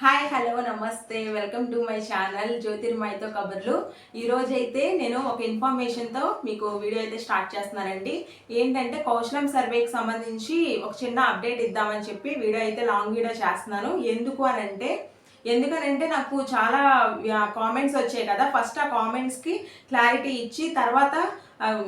Hi hello నమస్తే. Welcome to my channel జ్యోతిర్మయ్యతో కబుర్లు. ఈరోజు అయితే నేను ఒక ఇన్ఫర్మేషన్తో మీకు వీడియో అయితే స్టార్ట్ చేస్తున్నానండి. ఏంటంటే కౌశలం సర్వేకి సంబంధించి ఒక చిన్న అప్డేట్ ఇద్దామని చెప్పి వీడియో అయితే లాంగ్ వీడియో చేస్తున్నాను. ఎందుకు అని అంటే ఎందుకనంటే నాకు చాలా కామెంట్స్ వచ్చాయి కదా. ఫస్ట్ ఆ కామెంట్స్కి క్లారిటీ ఇచ్చి తర్వాత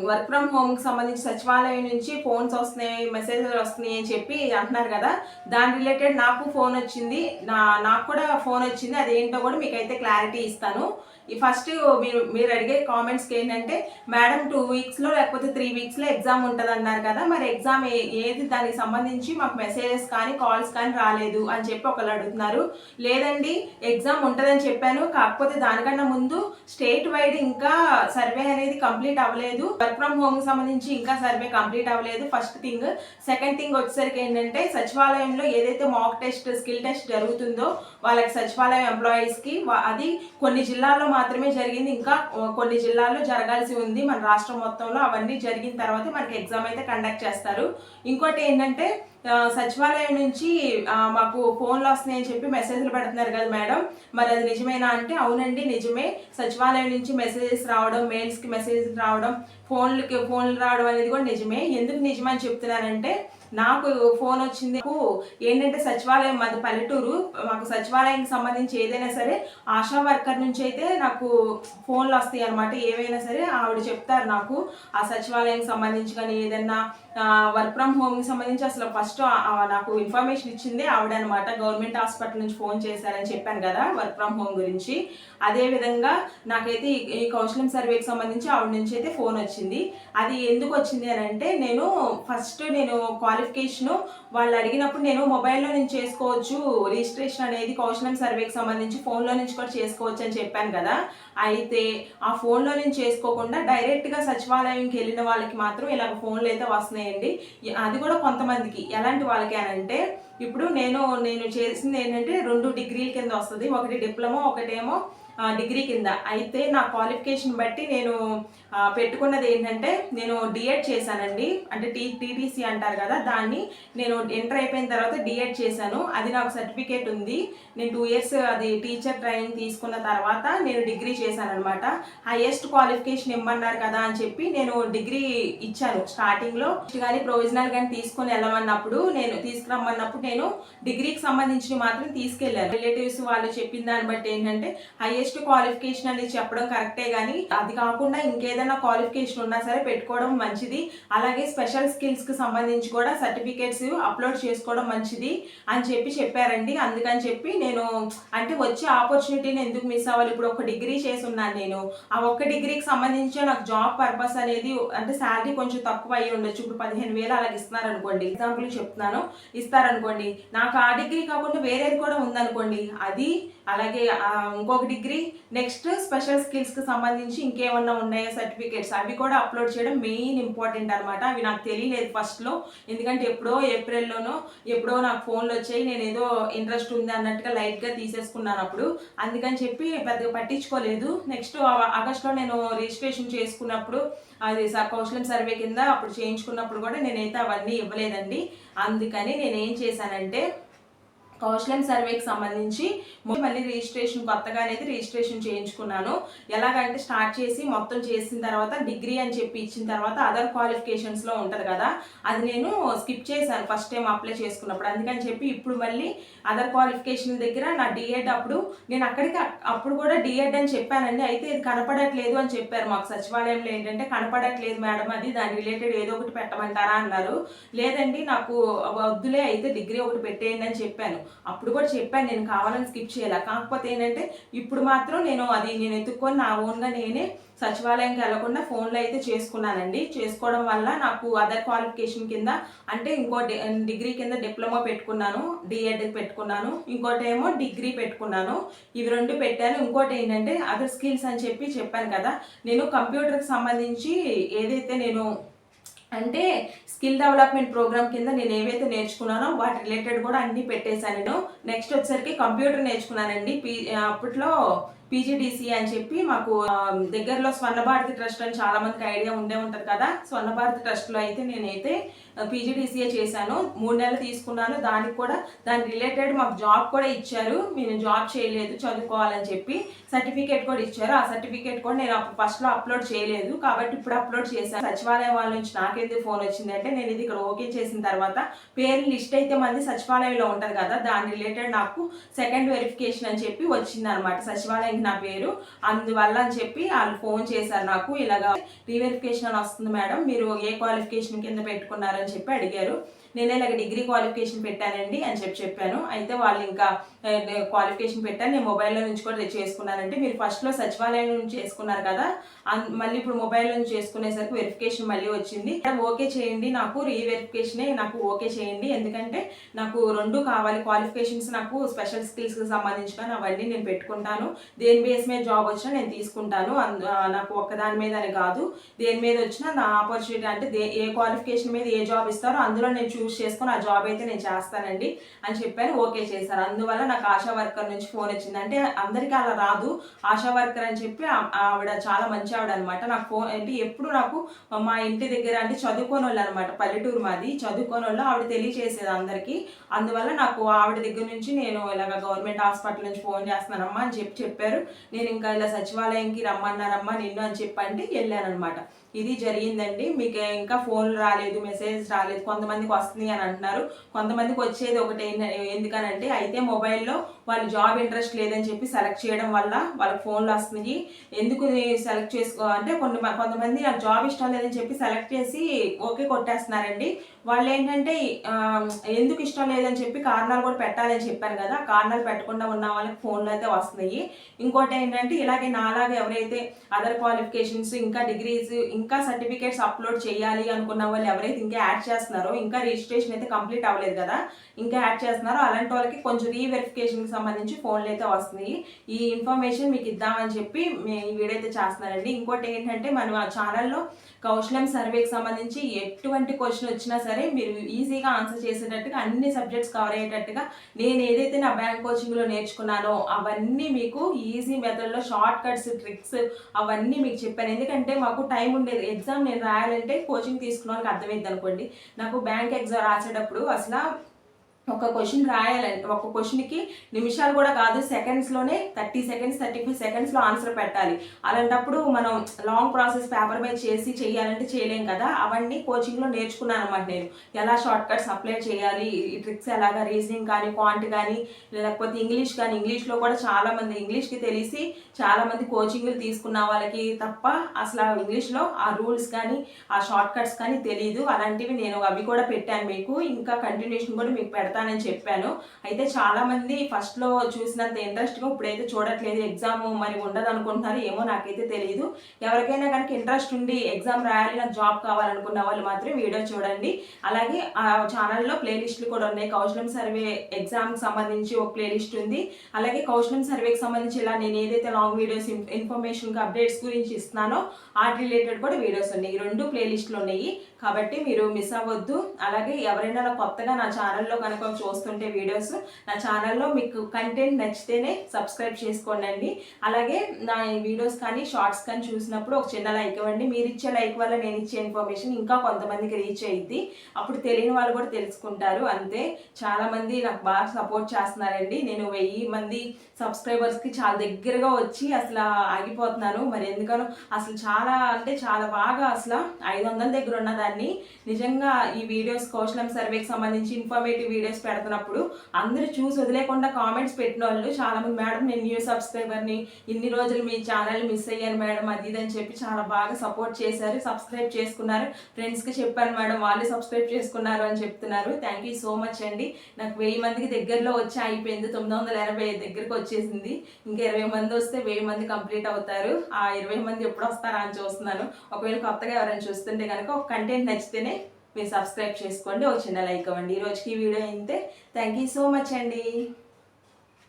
వర్క్ ఫ్రమ్ హోమ్కి సంబంధించి సచివాలయం నుంచి ఫోన్స్ వస్తున్నాయి మెసేజ్లు వస్తున్నాయి అని చెప్పి అంటున్నారు కదా. దాని రిలేటెడ్ నాకు ఫోన్ వచ్చింది. నా నాకు కూడా ఫోన్ వచ్చింది. అదేంటో కూడా మీకు అయితే క్లారిటీ ఇస్తాను. ఈ ఫస్ట్ మీరు మీరు అడిగే కామెంట్స్కి ఏంటంటే మేడం టూ వీక్స్లో లేకపోతే త్రీ వీక్స్లో ఎగ్జామ్ ఉంటుంది అన్నారు కదా మరి ఎగ్జామ్ ఏది దానికి సంబంధించి మాకు మెసేజెస్ కానీ కాల్స్ కానీ రాలేదు అని చెప్పి ఒకళ్ళు అడుగుతున్నారు. లేదండి ఎగ్జామ్ ఉంటుందని చెప్పాను కాకపోతే దానికన్నా ముందు స్టేట్ వైడ్ ఇంకా సర్వే అనేది కంప్లీట్ అవ్వలేదు. వర్క్ ఫ్రమ్ హోమ్ సంబంధించి ఇంకా సర్వే కంప్లీట్ అవ్వలేదు ఫస్ట్ థింగ్ సెకండ్ థింగ్ వచ్చేసరికి ఏంటంటే సచివాలయంలో ఏదైతే మాక్ టెస్ట్ స్కిల్ టెస్ట్ జరుగుతుందో వాళ్ళకి సచివాలయం ఎంప్లాయీస్కి అది కొన్ని జిల్లాల్లో మాత్రమే జరిగింది. ఇంకా కొన్ని జిల్లాల్లో జరగాల్సి ఉంది. మన రాష్ట్రం మొత్తంలో అవన్నీ జరిగిన తర్వాత మనకి ఎగ్జామ్ అయితే కండక్ట్ చేస్తారు. ఇంకోటి ఏంటంటే సచివాలయం నుంచి మాకు ఫోన్లు వస్తున్నాయని చెప్పి మెసేజ్లు పెడుతున్నారు కదా మేడం. మరి అది నిజమేనా అంటే అవునండి నిజమే. సచివాలయం నుంచి మెసేజెస్ రావడం మెయిల్స్కి మెసేజ్ రావడం ఫోన్లకి ఫోన్లు రావడం అనేది కూడా నిజమే. ఎందుకు నిజమని చెప్తున్నానంటే నాకు ఫోన్ వచ్చింది. ఏంటంటే సచివాలయం మాది పల్లెటూరు. మాకు సచివాలయానికి సంబంధించి ఏదైనా సరే ఆశా వర్కర్ నుంచి అయితే నాకు ఫోన్లు వస్తాయి అనమాట ఏవైనా సరే ఆవిడ చెప్తారు నాకు. ఆ సచివాలయానికి సంబంధించి కానీ ఏదైనా వర్క్ ఫ్రమ్ హోమ్కి సంబంధించి అసలు ఫస్ట్ నాకు ఇన్ఫర్మేషన్ ఇచ్చింది ఆవిడ అనమాట గవర్నమెంట్ హాస్పిటల్ నుంచి ఫోన్ చేశారని చెప్పాను కదా వర్క్ ఫ్రమ్ హోమ్ గురించి. అదే విధంగా నాకైతే ఈ- కౌన్సిలింగ్ సర్వేకి సంబంధించి ఆవిడ నుంచి అయితే ఫోన్ వచ్చింది. అది ఎందుకు వచ్చింది అని అంటే నేను ఫస్ట్ నేను క్వాలిఫికేషన్ వాళ్ళు అడిగినప్పుడు నేను మొబైల్లో నుంచి చేసుకోవచ్చు రిజిస్ట్రేషన్ అనేది కౌశలం సర్వేకి సంబంధించి ఫోన్లో నుంచి కూడా చేసుకోవచ్చు అని చెప్పాను కదా. అయితే ఆ ఫోన్లో నుంచి చేసుకోకుండా డైరెక్ట్గా సచివాలయంకి వెళ్ళిన వాళ్ళకి మాత్రం ఇలా ఫోన్లు అయితే వస్తున్నాయండి. అది కూడా కొంతమందికి. ఎలాంటి వాళ్ళకి అని అంటే ఇప్పుడు నేను నేను చేసింది ఏంటంటే రెండు డిగ్రీల కింద వస్తుంది. ఒకటి డిప్లొమా ఒకటేమో డిగ్రీ కింద. అయితే నా క్వాలిఫికేషన్ బట్టి నేను పెట్టుకున్నది ఏంటంటే నేను డిఎడ్ చేశానండి. అంటే టీ టీటీసీ అంటారు కదా దాన్ని నేను ఎంటర్ అయిపోయిన తర్వాత డిఎడ్ చేశాను. అది నాకు సర్టిఫికేట్ ఉంది. నేను టూ ఇయర్స్ అది టీచర్ ట్రైనింగ్ తీసుకున్న తర్వాత నేను డిగ్రీ చేశాను అనమాట హైయెస్ట్ క్వాలిఫికేషన్ ఇమ్మన్నారు కదా అని చెప్పి నేను డిగ్రీ ఇచ్చాను స్టార్టింగ్లో కానీ ప్రొవిజనల్ కానీ తీసుకొని వెళ్ళమన్నప్పుడు నేను తీసుకురమ్మన్నప్పుడు నేను డిగ్రీకి సంబంధించి మాత్రం తీసుకెళ్ళాను. రిలేటివ్స్ వాళ్ళు చెప్పిన దాన్ని బట్టి ఏంటంటే హైయెస్ట్ క్వాలిఫికేషన్ అనేది చెప్పడం కరెక్టే కానీ అది కాకుండా ఏదైనా క్వాలిఫికేషన్ ఉన్నా సరే పెట్టుకోవడం మంచిది. అలాగే స్పెషల్ స్కిల్స్కి సంబంధించి కూడా సర్టిఫికేట్స్ అప్లోడ్ చేసుకోవడం మంచిది అని చెప్పి చెప్పారండి. అందుకని చెప్పి నేను అంటే వచ్చే ఆపర్చునిటీని ఎందుకు మిస్ అవ్వాలి? ఇప్పుడు ఒక డిగ్రీ చేసి ఉన్నాను నేను. ఆ ఒక్క డిగ్రీకి సంబంధించి నాకు జాబ్ పర్పస్ అనేది అంటే శాలరీ కొంచెం తక్కువ అయ్యి ఉండొచ్చు. ఇప్పుడు పదిహేను వేలు అలాగ ఇస్తున్నారు అనుకోండి ఎగ్జాంపుల్ చెప్తున్నాను. ఇస్తారనుకోండి. నాకు ఆ డిగ్రీ కాకుండా వేరేది కూడా ఉందనుకోండి. అది అలాగే ఇంకొక డిగ్రీ నెక్స్ట్ స్పెషల్ స్కిల్స్కి సంబంధించి ఇంకేమన్నా ఉన్నాయో సర్టిఫికేట్స్ అవి కూడా అప్లోడ్ చేయడం మెయిన్ ఇంపార్టెంట్ అనమాట అవి నాకు తెలియలేదు ఫస్ట్లో ఎందుకంటే ఎప్పుడో ఏప్రిల్లోనో ఎప్పుడో నాకు ఫోన్లు వచ్చాయి. నేను ఏదో ఇంట్రెస్ట్ ఉంది అన్నట్టుగా లైట్గా తీసేసుకున్నాను అప్పుడు. అందుకని చెప్పి పెద్దగా పట్టించుకోలేదు. నెక్స్ట్ ఆగస్ట్లో నేను రిజిస్ట్రేషన్ చేసుకున్నప్పుడు అది స- కౌశలం సర్వే కింద అప్పుడు చేయించుకున్నప్పుడు కూడా నేనైతే అవన్నీ ఇవ్వలేదండి. అందుకని నేను ఏం చేశానంటే కౌశలం సర్వేకి సంబంధించి మళ్ళీ రిజిస్ట్రేషన్ కొత్తగా అనేది రిజిస్ట్రేషన్ చేయించుకున్నాను. ఎలాగంటే స్టార్ట్ చేసి మొత్తం చేసిన తర్వాత డిగ్రీ అని చెప్పి ఇచ్చిన తర్వాత అదర్ క్వాలిఫికేషన్స్లో ఉంటుంది కదా అది నేను స్కిప్ చేశాను ఫస్ట్ టైం అప్లై చేసుకున్నప్పుడు. అందుకని చెప్పి ఇప్పుడు మళ్ళీ అదర్ క్వాలిఫికేషన్ దగ్గర నా డిఎడ్ అప్పుడు నేను అక్కడికి అప్పుడు కూడా డిఎడ్ అని చెప్పానండి. అయితే ఇది కనపడట్లేదు అని చెప్పారు మాకు సచివాలయంలో ఏంటంటే కనపడట్లేదు మేడం అది దాని రిలేటెడ్ ఏదో ఒకటి పెట్టమంటారా అన్నారు. లేదండి నాకు వద్దులే అయితే డిగ్రీ ఒకటి పెట్టేయండి అని చెప్పాను. అప్పుడు కూడా చెప్పాను నేను కావాలని స్కిప్ చేయాలి. కాకపోతే ఏంటంటే ఇప్పుడు మాత్రం నేను అది నేను ఎత్తుక్కొని నా ఓన్గా నేనే సచివాలయంకి వెళ్ళకుండా ఫోన్లో అయితే చేసుకున్నానండి. చేసుకోవడం వల్ల నాకు అదర్ క్వాలిఫికేషన్ కింద అంటే ఇంకో డిగ్రీ కింద డిప్లొమా పెట్టుకున్నాను డిఎడ్ పెట్టుకున్నాను. ఇంకోటి ఏమో డిగ్రీ పెట్టుకున్నాను. ఇవి రెండు పెట్టాను. ఇంకోటి ఏంటంటే అదర్ స్కిల్స్ అని చెప్పి చెప్పాను కదా. నేను కంప్యూటర్కి సంబంధించి ఏదైతే నేను అంటే స్కిల్ డెవలప్మెంట్ ప్రోగ్రామ్ కింద నేను ఏవైతే నేర్చుకున్నానో వాటి రిలేటెడ్ కూడా అన్నీ పెట్టేశాను నేను. నెక్స్ట్ వచ్చేసరికి కంప్యూటర్ నేర్చుకున్నానండి. పీ అప్పట్లో పీజీడీసీ అని చెప్పి మాకు దగ్గరలో స్వర్ణ భారతి ట్రస్ట్ అని చాలా మందికి ఐడియా ఉండే ఉంటుంది కదా. స్వర్ణ భారతి ట్రస్ట్లో అయితే నేనైతే పీజీడీసీఏ చేశాను. మూడు నెలలు తీసుకున్నాను. దానికి కూడా దాని రిలేటెడ్ మాకు జాబ్ కూడా ఇచ్చారు. నేను జాబ్ చేయలేదు చదువుకోవాలని చెప్పి సర్టిఫికేట్ కూడా ఇచ్చారు. ఆ సర్టిఫికేట్ కూడా నేను అప్పుడు ఫస్ట్లో అప్లోడ్ చేయలేదు. కాబట్టి ఇప్పుడు అప్లోడ్ చేశాను. సచివాలయం వాళ్ళ నుంచి నాకెందుకు ఫోన్ వచ్చిందంటే నేను ఇది ఇక్కడ ఓకే చేసిన తర్వాత పేరు లిస్ట్ అయితే మంది సచివాలయంలో ఉంటుంది కదా. దాని రిలేటెడ్ నాకు సెకండ్ వెరిఫికేషన్ అని చెప్పి వచ్చింది సచివాలయం సచివాలయంకి నా పేరు. అందువల్ల అని చెప్పి వాళ్ళు ఫోన్ చేశారు నాకు. ఇలాగా రీవెరిఫికేషన్ అని వస్తుంది మేడం. మీరు ఏ క్వాలిఫికేషన్ కింద పెట్టుకున్నారని చెప్పి అడిగారు. నేను ఇలాగ డిగ్రీ క్వాలిఫికేషన్ పెట్టానండి అని చెప్పి చెప్పాను. అయితే వాళ్ళు ఇంకా క్వాలిఫికేషన్ పెట్టాను. నేను మొబైల్లో నుంచి కూడా చేసుకున్నానంటే మీరు ఫస్ట్లో సచివాలయం నుంచి చేసుకున్నారు కదా మళ్ళీ ఇప్పుడు మొబైల్ నుంచి చేసుకునేసరికి వెరిఫికేషన్ మళ్ళీ వచ్చింది. ఓకే చేయండి నాకు రీవెరిఫికేషనే నాకు ఓకే చేయండి. ఎందుకంటే నాకు రెండు కావాలి. క్వాలిఫికేషన్స్ నాకు స్పెషల్ స్కిల్స్కి సంబంధించిన అవన్నీ నేను పెట్టుకుంటాను. దేని బేస్ మీద జాబ్ వచ్చినా నేను తీసుకుంటాను. అందు- నాకు ఒక్కదాని మీద అని కాదు. దేని మీద వచ్చినా నా ఆపర్చునిటీ అంటే ఏ క్వాలిఫికేషన్ మీద ఏ జాబ్ ఇస్తారో అందులో నేను చూస్ చేసుకొని ఆ జాబ్ అయితే నేను చేస్తానండి అని చెప్పాను ఓకే చేశారు. అందువల్ల నాకు ఆశా వర్కర్ నుంచి ఫోన్ వచ్చింది. అంటే అందరికీ అలా రాదు. ఆశా వర్కర్ అని చెప్పి ఆవిడ చాలా మంచి ఆవిడ అనమాట నాకు ఫోన్ అంటే ఎప్పుడు నాకు మా ఇంటి దగ్గర అంటే చదువుకోని వాళ్ళు అనమాట పల్లెటూరు మాది. చదువుకోని వాళ్ళు ఆవిడ తెలియచేసేది అందరికీ. అందువల్ల నాకు ఆవిడ దగ్గర నుంచి నేను ఇలాగ గవర్నమెంట్ హాస్పిటల్ నుంచి ఫోన్ చేస్తున్నానమ్మా అని చెప్పి చెప్పారు. నేను ఇంకా ఇలా సచివాలయంకి రమ్మన్నారమ్మా నిన్ను అని చెప్పండి వెళ్ళాను అనమాట ఇది జరిగిందండి. మీకు ఇంకా ఫోన్ రాలేదు మెసేజ్ రాలేదు. కొంతమందికి వస్తుంది అని అంటున్నారు. కొంతమందికి వచ్చేది ఒకటి ఎందుకనంటే అయితే మొబైల్లో వాళ్ళు జాబ్ ఇంట్రెస్ట్ లేదని చెప్పి సెలెక్ట్ చేయడం వల్ల వాళ్ళకి ఫోన్లు వస్తున్నాయి. ఎందుకు సెలెక్ట్ చేసుకో అంటే కొన్ని కొంతమంది నాకు జాబ్ ఇష్టం లేదని చెప్పి సెలెక్ట్ చేసి ఓకే కొట్టేస్తున్నారండి. వాళ్ళు ఏంటంటే ఎందుకు ఇష్టం లేదని చెప్పి కారణాలు కూడా పెట్టాలని చెప్పాను కదా. కారణాలు పెట్టకుండా ఉన్న వాళ్ళకి ఫోన్లు అయితే వస్తున్నాయి. ఇంకోటి ఏంటంటే ఇలాగే నాలాగా ఎవరైతే అదర్ క్వాలిఫికేషన్స్ ఇంకా డిగ్రీస్ ఇంకా సర్టిఫికేట్స్ అప్లోడ్ చేయాలి అనుకున్న వాళ్ళు ఎవరైతే ఇంకా యాడ్ చేస్తున్నారో ఇంకా రిజిస్ట్రేషన్ అయితే కంప్లీట్ అవ్వలేదు కదా. ఇంకా యాడ్ చేస్తున్నారో అలాంటి వాళ్ళకి కొంచెం రీవెరిఫికేషన్కి సంబంధించి ఫోన్లు అయితే వస్తున్నాయి ఈ ఇన్ఫర్మేషన్ మీకు ఇద్దామని చెప్పి మేము ఈ వీడియో అయితే చేస్తున్నానండి ఇంకోటి ఏంటంటే మనం ఆ ఛానల్లో కౌశలం సర్వేకి సంబంధించి ఎటువంటి క్వశ్చన్ వచ్చినా సరే మీరు ఈజీగా ఆన్సర్ చేసేటట్టుగా అన్ని సబ్జెక్ట్స్ కవర్ అయ్యేటట్టుగా నేను ఏదైతే నా బ్యాంక్ కోచింగ్లో నేర్చుకున్నానో అవన్నీ మీకు ఈజీ మెథడ్లో షార్ట్ కట్స్ ట్రిక్స్ అవన్నీ మీకు చెప్పాను. ఎందుకంటే మాకు టైం ఉండేది. ఎగ్జామ్ నేను రాయాలంటే కోచింగ్ తీసుకున్న వాళ్ళకి అర్థమైంది అనుకోండి. నాకు బ్యాంక్ ఎగ్జామ్ రాసేటప్పుడు అసలు ఒక క్వశ్చన్ రాయాలంటే ఒక క్వశ్చన్కి నిమిషాలు కూడా కాదు సెకండ్స్లోనే థర్టీ సెకండ్స్ థర్టీ ఫైవ్ సెకండ్స్లో ఆన్సర్ పెట్టాలి. అలాంటప్పుడు మనం లాంగ్ ప్రాసెస్ పేపర్ మీద చేసి చేయాలంటే చేయలేం కదా? అవన్నీ కోచింగ్లో నేర్చుకున్నాను అనమాట నేను. ఎలా షార్ట్ కట్స్ అప్లై చేయాలి? ఈ ట్రిక్స్ ఎలాగా రీజనింగ్ కానీ క్వాంట్ కానీ లేకపోతే ఇంగ్లీష్ కానీ ఇంగ్లీష్లో కూడా చాలా మంది ఇంగ్లీష్కి తెలిసి చాలామంది కోచింగ్లు తీసుకున్న వాళ్ళకి తప్ప అసలు ఇంగ్లీష్లో ఆ రూల్స్ కానీ ఆ షార్ట్ కట్స్ కానీ తెలియదు అలాంటివి నేను అవి కూడా పెట్టాను మీకు. ఇంకా కంటిన్యూషన్ కూడా మీకు పెడతాను పెడతానని చెప్పాను. అయితే చాలామంది ఫస్ట్లో చూసినంత ఇంట్రెస్ట్గా ఇప్పుడైతే చూడట్లేదు. ఎగ్జామ్ మరి ఉండదు అనుకుంటున్నారు ఏమో నాకైతే తెలియదు ఎవరికైనా కనుక ఇంట్రెస్ట్ ఉండి ఎగ్జామ్ రాయాలి నాకు జాబ్ కావాలనుకున్న వాళ్ళు మాత్రం వీడియో చూడండి. అలాగే ఆ ఛానల్లో ప్లేలిస్టులు కూడా ఉన్నాయి. కౌశలం సర్వే ఎగ్జామ్కి సంబంధించి ఒక ప్లేలిస్ట్ ఉంది. అలాగే కౌశలం సర్వేకి సంబంధించి ఇలా నేను ఏదైతే లాంగ్ వీడియోస్ ఇన్ఫర్మేషన్ అప్డేట్స్ గురించి ఇస్తున్నానో ఆర్ట్ రిలేటెడ్ కూడా వీడియోస్ ఉన్నాయి. ఈ రెండు ప్లేలిస్టులు ఉన్నాయి. కాబట్టి మీరు మిస్ అవ్వద్దు. అలాగే ఎవరైనా కొత్తగా నా ఛానల్లో కనుక చూస్తుంటే వీడియోస్ నా ఛానల్లో మీకు కంటెంట్ నచ్చితేనే సబ్స్క్రైబ్ చేసుకోండి అలాగే నా వీడియోస్ కానీ షార్ట్స్ కానీ చూసినప్పుడు ఒక చిన్న లైక్ ఇవ్వండి. మీరు ఇచ్చే లైక్ వల్ల నేను ఇచ్చే ఇన్ఫర్మేషన్ ఇంకా కొంతమందికి రీచ్ అయ్యింది అప్పుడు తెలియని వాళ్ళు కూడా తెలుసుకుంటారు. అంతే. చాలామంది నాకు బాగా సపోర్ట్ చేస్తున్నారండి. నేను వెయ్యి మంది సబ్స్క్రైబర్స్కి చాలా దగ్గరగా వచ్చి అసలు ఆగిపోతున్నాను. మరి ఎందుకనో అసలు చాలా అంటే చాలా బాగా అసలు ఐదు వందల దగ్గర ఉన్నదాన్ని నిజంగా ఈ వీడియోస్ కౌశలం సర్వేకి సంబంధించి ఇన్ఫర్మేటివ్ వీడియోస్ పెడుతున్నప్పుడు అందరూ చూసి వదిలేకుండా కామెంట్స్ పెట్టిన వాళ్ళు చాలా మంది మేడం నేను న్యూ సబ్స్క్రైబర్ని ఇన్ని రోజులు మీ ఛానల్ మిస్ అయ్యాను మేడం అది ఇది అని చెప్పి చాలా బాగా సపోర్ట్ చేశారు సబ్స్క్రైబ్ చేసుకున్నారు. ఫ్రెండ్స్కి చెప్పాను మేడం వాళ్ళు సబ్స్క్రైబ్ చేసుకున్నారు అని చెప్తున్నారు. థ్యాంక్ యూ సో మచ్ అండి. నాకు వెయ్యి మందికి దగ్గరలో వచ్చి అయిపోయింది తొమ్మిది వందల ఎనభై దగ్గరికి వచ్చేసింది. ఇంకా ఇరవై మంది వస్తే వెయ్యి మంది కంప్లీట్ అవుతారు. ఆ ఇరవై మంది ఎప్పుడు వస్తారా అని చూస్తున్నాను. ఒకవేళ కొత్తగా ఎవరైనా చూస్తుంటే కనుక ఒక కంటెంట్ నచ్చితేనే మీరు సబ్స్క్రైబ్ చేసుకోండి ఒక చిన్న లైక్ అవ్వండి ఈరోజుకి రోజుకి ఈ వీడియో అయితే థ్యాంక్ యూ సో మచ్ అండి.